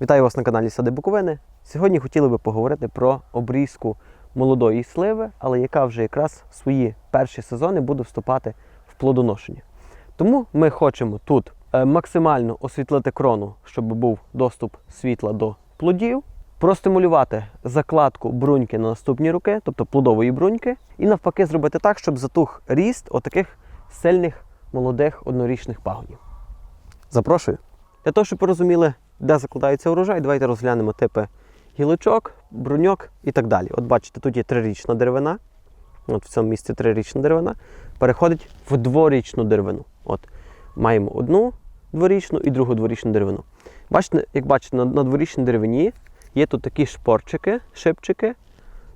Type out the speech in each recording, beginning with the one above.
Вітаю вас на каналі Сади Буковини. Сьогодні хотіли би поговорити про обрізку молодої сливи, але яка вже якраз в свої перші сезони буде вступати в плодоношення. Тому ми хочемо тут е, максимально освітлити крону, щоб був доступ світла до плодів, простимулювати закладку бруньки на наступні роки, тобто плодової бруньки, і навпаки зробити так, щоб затух ріст отаких сильних молодих однорічних пагонів. Запрошую. Для того, щоб ви розуміли, де закладається урожай, давайте розглянемо типи гілочок, бруньок і так далі. От бачите, тут є трирічна деревина. От в цьому місці трирічна деревина. Переходить в дворічну деревину. От маємо одну дворічну і другу дворічну деревину. Бачите, як бачите, на, на дворічній деревині є тут такі шпорчики, шипчики,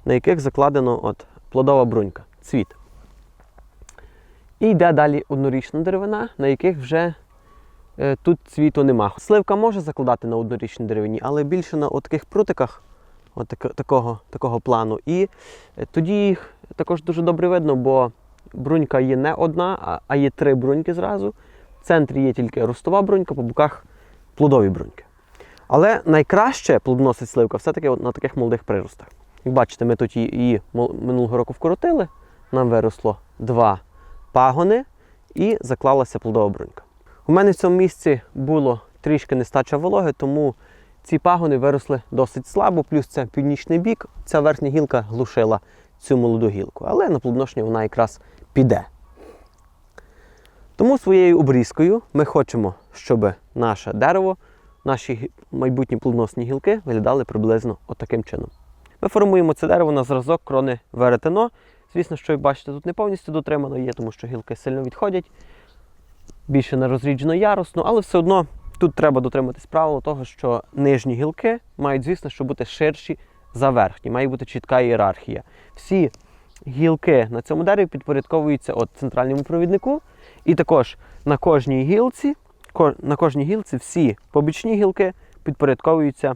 на яких закладено от, плодова брунька, цвіт. І йде далі однорічна деревина, на яких вже тут цвіту нема. Сливка може закладати на однорічній деревині, але більше на таких прутиках от такого, такого плану. І е, тоді їх також дуже добре видно, бо брунька є не одна, а, є три бруньки зразу. В центрі є тільки ростова брунька, по боках плодові бруньки. Але найкраще плодоносить сливка все-таки на таких молодих приростах. Як бачите, ми тут її минулого року вкоротили, нам виросло два пагони і заклалася плодова брунька. У мене в цьому місці було трішки нестача вологи, тому ці пагони виросли досить слабо, плюс це північний бік, ця верхня гілка глушила цю молоду гілку. Але на плодоношення вона якраз піде. Тому своєю обрізкою ми хочемо, щоб наше дерево, наші майбутні плодоносні гілки виглядали приблизно отаким чином. Ми формуємо це дерево на зразок крони веретено. Звісно, що як бачите, тут не повністю дотримано є, тому що гілки сильно відходять, більше не розріджено ярусно, але все одно тут треба дотриматись правила того, що нижні гілки мають, звісно, що бути ширші за верхні, має бути чітка ієрархія. Всі гілки на цьому дереві підпорядковуються от центральному провіднику, і також на кожній гілці, на кожній гілці всі побічні гілки підпорядковуються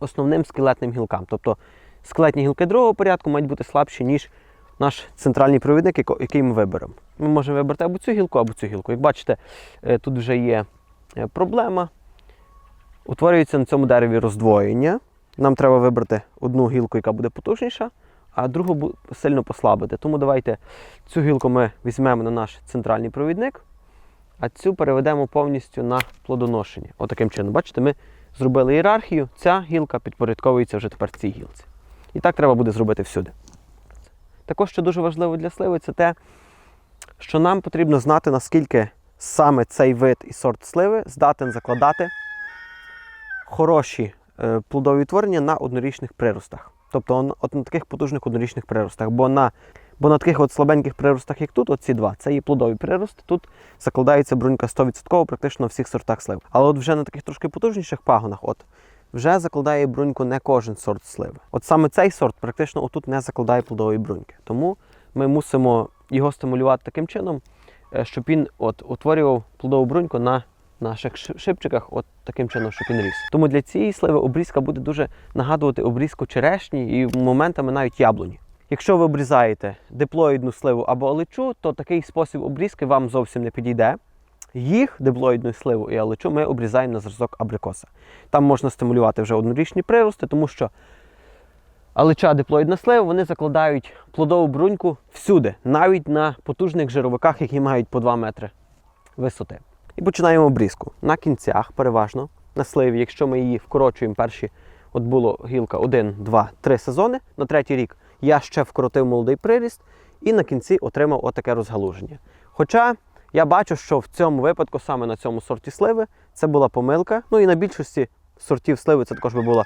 основним скелетним гілкам. Тобто скелетні гілки другого порядку мають бути слабші, ніж наш центральний провідник, який ми виберемо. Ми можемо вибрати або цю гілку, або цю гілку. Як бачите, е, тут вже є е, проблема. Утворюється на цьому дереві роздвоєння. Нам треба вибрати одну гілку, яка буде потужніша, а другу сильно послабити. Тому давайте цю гілку ми візьмемо на наш центральний провідник, а цю переведемо повністю на плодоношення. Отаким чином. Бачите, ми зробили ієрархію, ця гілка підпорядковується вже тепер цій гілці. І так треба буде зробити всюди. Також, що дуже важливо для сливи, це те, що нам потрібно знати, наскільки саме цей вид і сорт сливи здатен закладати хороші е, плодові творення на однорічних приростах. Тобто от на таких потужних однорічних приростах. Бо на, бо на таких от слабеньких приростах, як тут, оці два, це є плодові прирости. Тут закладається брунька 100% практично на всіх сортах слив. Але от вже на таких трошки потужніших пагонах, от вже закладає бруньку не кожен сорт сливи. От саме цей сорт практично отут не закладає плодової бруньки. Тому ми мусимо його стимулювати таким чином, е, щоб він от утворював плодову бруньку на наших ши- шипчиках, от таким чином, щоб він ріс. Тому для цієї сливи обрізка буде дуже нагадувати обрізку черешні і моментами навіть яблуні. Якщо ви обрізаєте диплоїдну сливу або олечу, то такий спосіб обрізки вам зовсім не підійде. Їх, диплоїдну сливу і олечу, ми обрізаємо на зразок абрикоса. Там можна стимулювати вже однорічні прирости, тому що алеча диплоїдна слива, вони закладають плодову бруньку всюди, навіть на потужних жировиках, які мають по 2 метри висоти. І починаємо обрізку. На кінцях, переважно, на сливі, якщо ми її вкорочуємо перші, от було гілка 1, 2, 3 сезони, на третій рік я ще вкоротив молодий приріст і на кінці отримав отаке розгалуження. Хоча я бачу, що в цьому випадку, саме на цьому сорті сливи, це була помилка. Ну і на більшості сортів сливи це також би була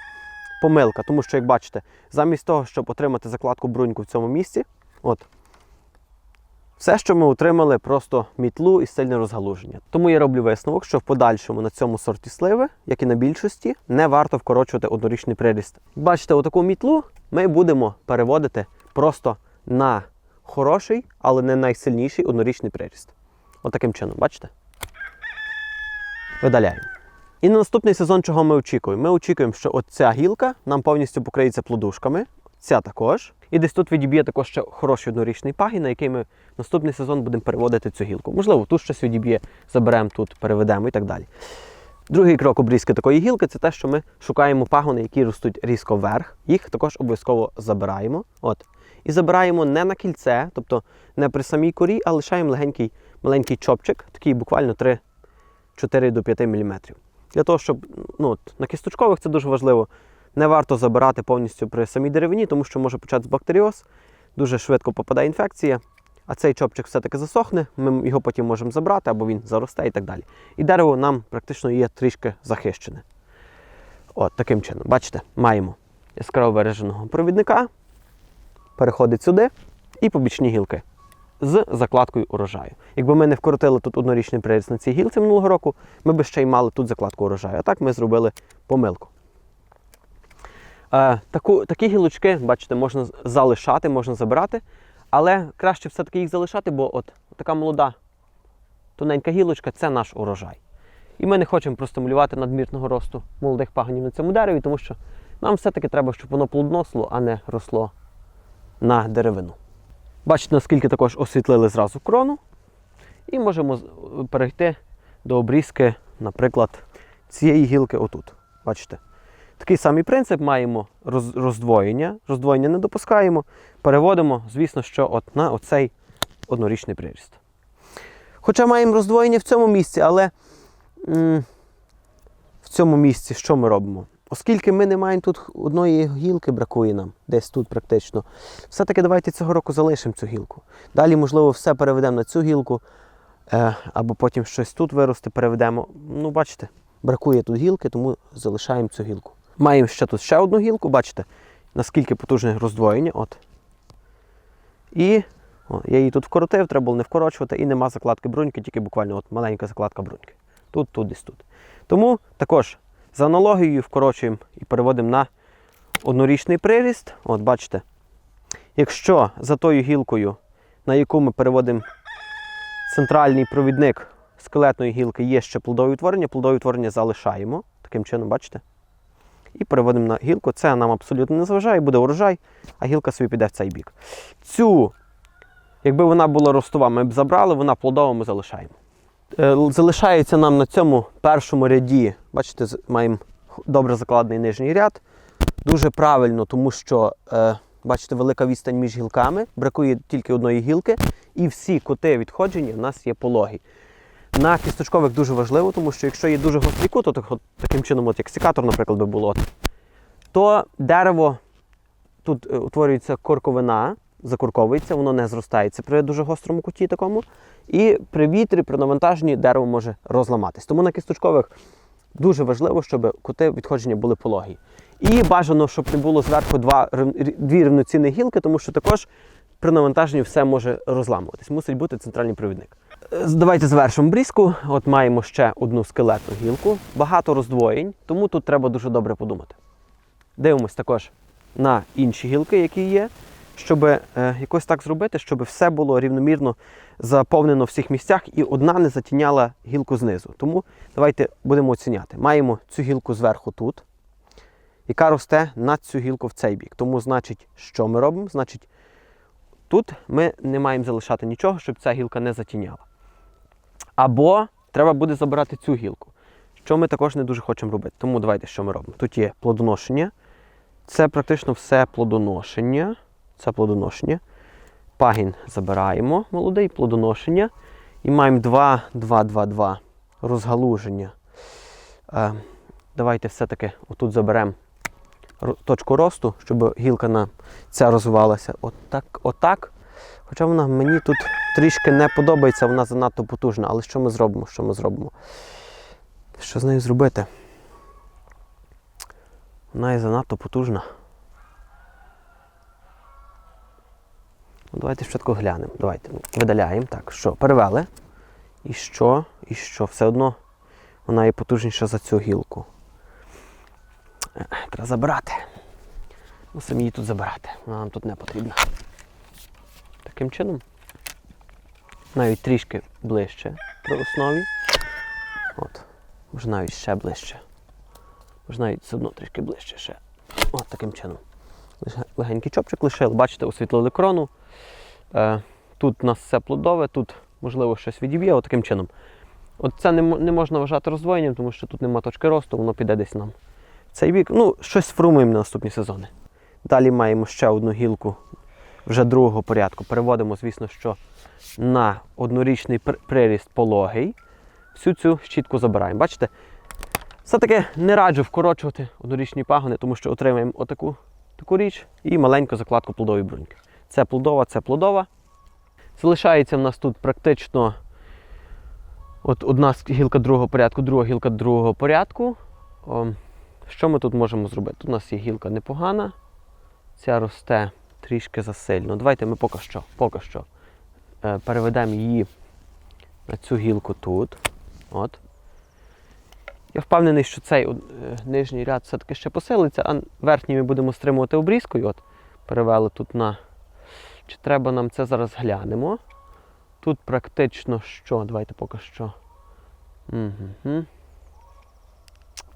помилка, тому що, як бачите, замість того, щоб отримати закладку бруньку в цьому місці, от, все, що ми отримали, просто мітлу і сильне розгалуження. Тому я роблю висновок, що в подальшому на цьому сорті сливи, як і на більшості, не варто вкорочувати однорічний приріст. Бачите, отаку мітлу ми будемо переводити просто на хороший, але не найсильніший однорічний приріст. Отаким чином, бачите? Видаляємо. І на наступний сезон, чого ми очікуємо? Ми очікуємо, що от ця гілка нам повністю покриється плодушками, ця також. І десь тут відіб'є також ще хороший однорічний пагін, на який ми наступний сезон будемо переводити цю гілку. Можливо, тут щось відіб'є, заберемо тут, переведемо і так далі. Другий крок обрізки такої гілки це те, що ми шукаємо пагони, які ростуть різко вверх. Їх також обов'язково забираємо. От. І забираємо не на кільце, тобто не при самій корі, а лишаємо легенький маленький чопчик, такий буквально 3, 4 до 5 мм. Для того, щоб ну, от, на кісточкових це дуже важливо. Не варто забирати повністю при самій деревині, тому що може початися бактеріоз, дуже швидко попадає інфекція, а цей чопчик все-таки засохне, ми його потім можемо забрати або він заросте і так далі. І дерево нам практично є трішки захищене. От таким чином. Бачите, маємо яскраво вираженого провідника, переходить сюди і побічні гілки з закладкою урожаю. Якби ми не вкоротили тут однорічний приріст на цій гілці минулого року, ми б ще й мали тут закладку урожаю. А так ми зробили помилку. Е, таку, такі гілочки, бачите, можна залишати, можна забирати, але краще все-таки їх залишати, бо от така молода тоненька гілочка це наш урожай. І ми не хочемо простимулювати надмірного росту молодих пагонів на цьому дереві, тому що нам все-таки треба, щоб воно плодоносло, а не росло на деревину. Бачите, наскільки також освітлили зразу крону. І можемо перейти до обрізки, наприклад, цієї гілки отут. Бачите? Такий самий принцип маємо роздвоєння. Роздвоєння не допускаємо. Переводимо, звісно, що от на оцей однорічний приріст. Хоча маємо роздвоєння в цьому місці, але м, в цьому місці що ми робимо? Оскільки ми не маємо тут одної гілки, бракує нам, десь тут практично, все-таки давайте цього року залишимо цю гілку. Далі, можливо, все переведемо на цю гілку, е, або потім щось тут виросте, переведемо. Ну, бачите, бракує тут гілки, тому залишаємо цю гілку. Маємо ще тут ще одну гілку, бачите, наскільки потужне роздвоєння. От. І о, я її тут вкоротив, треба було не вкорочувати, і нема закладки бруньки, тільки буквально от маленька закладка бруньки. Тут, тут, десь тут. Тому також за аналогією вкорочуємо і переводимо на однорічний приріст. От бачите, якщо за тою гілкою, на яку ми переводимо центральний провідник скелетної гілки, є ще плодові утворення, плодові утворення залишаємо. Таким чином, бачите? І переводимо на гілку. Це нам абсолютно не заважає, буде урожай, а гілка собі піде в цей бік. Цю, якби вона була ростова, ми б забрали, вона плодова ми залишаємо. Е, Залишається нам на цьому першому ряді, бачите, маємо добре закладений нижній ряд. Дуже правильно, тому що, е, бачите, велика відстань між гілками, бракує тільки одної гілки, і всі кути відходження в нас є пологі. На кісточкових дуже важливо, тому що якщо є дуже гострий кут, от, от таким чином, от як секатор, наприклад, би було, то дерево тут е, утворюється корковина, закорковується, воно не зростається при дуже гострому куті такому. І при вітрі, при навантаженні дерево може розламатись. Тому на кісточкових дуже важливо, щоб кути відходження були пологі. І бажано, щоб не було зверху два, дві рівноцінні гілки, тому що також при навантаженні все може розламуватись. Мусить бути центральний провідник. Е, Давайте завершимо брізку. От маємо ще одну скелетну гілку, багато роздвоєнь, тому тут треба дуже добре подумати. Дивимось також на інші гілки, які є, щоб е, якось так зробити, щоб все було рівномірно заповнено в всіх місцях і одна не затіняла гілку знизу. Тому давайте будемо оціняти. Маємо цю гілку зверху тут, яка росте на цю гілку в цей бік. Тому, значить, що ми робимо? Значить, тут ми не маємо залишати нічого, щоб ця гілка не затіняла. Або треба буде забирати цю гілку, що ми також не дуже хочемо робити. Тому давайте що ми робимо. Тут є плодоношення. Це практично все плодоношення. Це плодоношення. Пагін забираємо, молодий, плодоношення. І маємо 2, 2, 2, 2 розгалуження. Е, давайте все-таки отут заберемо точку росту, щоб гілка на ця розвивалася. Отак, отак. Хоча вона мені тут трішки не подобається, вона занадто потужна. Але що ми зробимо? Що ми зробимо? Що з нею зробити? Вона є занадто потужна. Давайте спочатку глянемо. Давайте ну, видаляємо. Так, що? Перевели. І що? І що? Все одно вона є потужніша за цю гілку. Треба забирати. Мусимо її тут забирати. Вона нам тут не потрібна. Таким чином. Навіть трішки ближче при основі. От. Може навіть ще ближче. Може навіть все одно трішки ближче ще. От таким чином. Легенький чопчик лишили, бачите, освітлили крону. Е, тут у нас все плодове, тут, можливо, щось відіб'є, таким чином. От це не, можна вважати роздвоєнням, тому що тут нема точки росту, воно піде десь нам. Цей бік, ну, щось сформуємо на наступні сезони. Далі маємо ще одну гілку вже другого порядку. Переводимо, звісно, що на однорічний приріст пологий. Всю цю щітку забираємо. Бачите? Все-таки не раджу вкорочувати однорічні пагони, тому що отримаємо отаку таку річ і маленьку закладку плодової бруньки. Це плодова, це плодова. Залишається в нас тут практично от одна гілка другого порядку, друга гілка другого порядку. О, що ми тут можемо зробити? Тут у нас є гілка непогана. Ця росте трішки засильно. Давайте ми поки що, поки що е, переведемо її на цю гілку тут. От. Я впевнений, що цей е, нижній ряд все-таки ще посилиться, а верхній ми будемо стримувати обрізкою. От, перевели тут на. Чи треба нам це зараз глянемо? Тут практично що? Давайте поки що. Угу.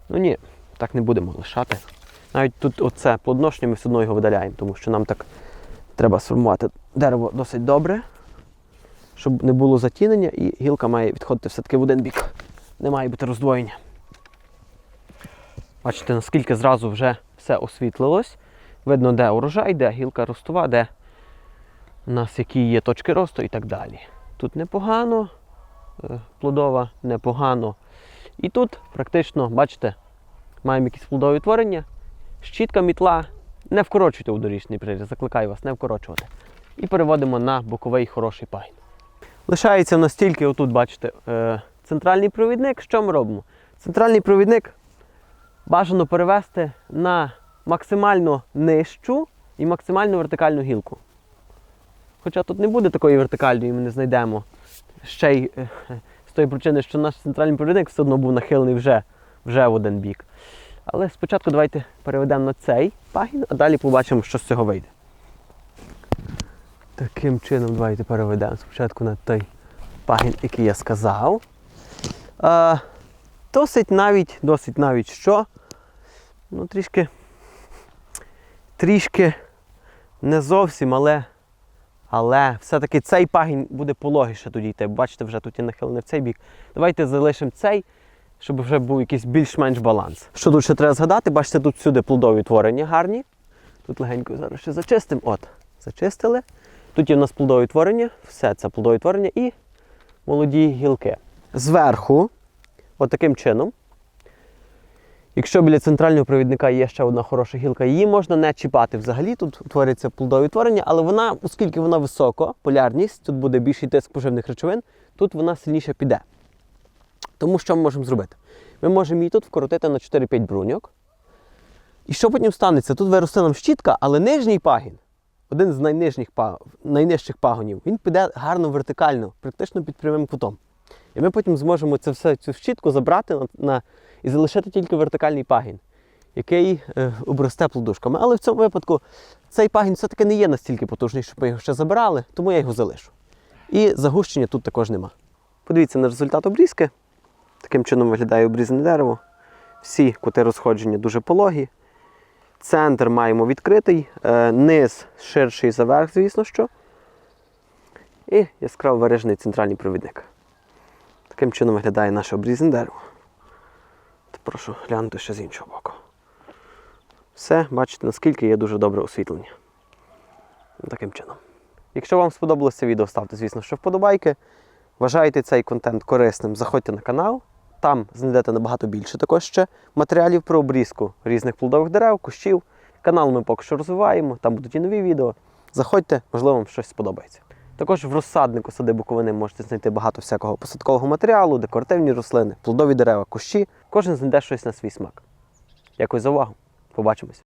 Ну ні, так не будемо лишати. Навіть тут оце плодоношення ми все одно його видаляємо, тому що нам так треба сформувати дерево досить добре, щоб не було затінення, і гілка має відходити все-таки в один бік. Не має бути роздвоєння. Бачите, наскільки зразу вже все освітлилось. Видно, де урожай, де гілка ростова, де у нас які є точки росту і так далі. Тут непогано, е, плодова непогано. І тут практично, бачите, маємо якісь плодові утворення. Щітка, мітла. Не вкорочуйте однорічний приріз, закликаю вас, не вкорочувати. І переводимо на боковий хороший пагін. Лишається у нас тільки отут, бачите, е, центральний провідник. Що ми робимо? Центральний провідник бажано перевести на максимально нижчу і максимально вертикальну гілку. Хоча тут не буде такої вертикальної, ми не знайдемо. Ще й е, з тої причини, що наш центральний провідник все одно був нахилений вже, вже в один бік. Але спочатку давайте переведемо на цей пагін, а далі побачимо, що з цього вийде. Таким чином, давайте переведемо спочатку на той пагін, який я сказав. А, досить навіть, досить навіть що. Ну, трішки. Трішки не зовсім, але. Але все-таки цей пагінь буде пологіше тоді йти. Бачите, вже тут є нахилений в цей бік. Давайте залишимо цей, щоб вже був якийсь більш-менш баланс. Що тут ще треба згадати? Бачите, тут всюди плодові творення гарні. Тут легенько зараз ще зачистимо. От, зачистили. Тут є в нас плодові творення, все це плодові творення і молоді гілки. Зверху, от чином, якщо біля центрального провідника є ще одна хороша гілка, її можна не чіпати взагалі. Тут утворюється плодові творення, але вона, оскільки вона високо, полярність, тут буде більший тиск поживних речовин, тут вона сильніше піде. Тому що ми можемо зробити? Ми можемо її тут вкоротити на 4-5 бруньок. І що потім станеться? Тут виросте нам щітка, але нижній пагін, один з найнижчих пагонів, він піде гарно вертикально, практично під прямим кутом. І ми потім зможемо це все, цю щітку забрати на, на, і залишити тільки вертикальний пагін, який е, обросте плодушками. Але в цьому випадку цей пагін все-таки не є настільки потужний, щоб ми його ще забирали, тому я його залишу. І загущення тут також нема. Подивіться на результат обрізки. Таким чином виглядає обрізане дерево. Всі кути розходження дуже пологі. Центр маємо відкритий, е, низ ширший за верх, звісно що. І яскраво виражений центральний провідник. Таким чином виглядає наше обрізане дерево. Прошу глянути ще з іншого боку. Все, бачите, наскільки є дуже добре освітлення. Таким чином. Якщо вам сподобалося відео, ставте, звісно, що вподобайки. Вважаєте цей контент корисним, заходьте на канал. Там знайдете набагато більше також ще матеріалів про обрізку різних плодових дерев, кущів. Канал ми поки що розвиваємо, там будуть і нові відео. Заходьте, можливо, вам щось сподобається. Також в розсаднику сади Буковини можете знайти багато всякого посадкового матеріалу, декоративні рослини, плодові дерева, кущі. Кожен знайде щось на свій смак. Дякую за увагу. Побачимось.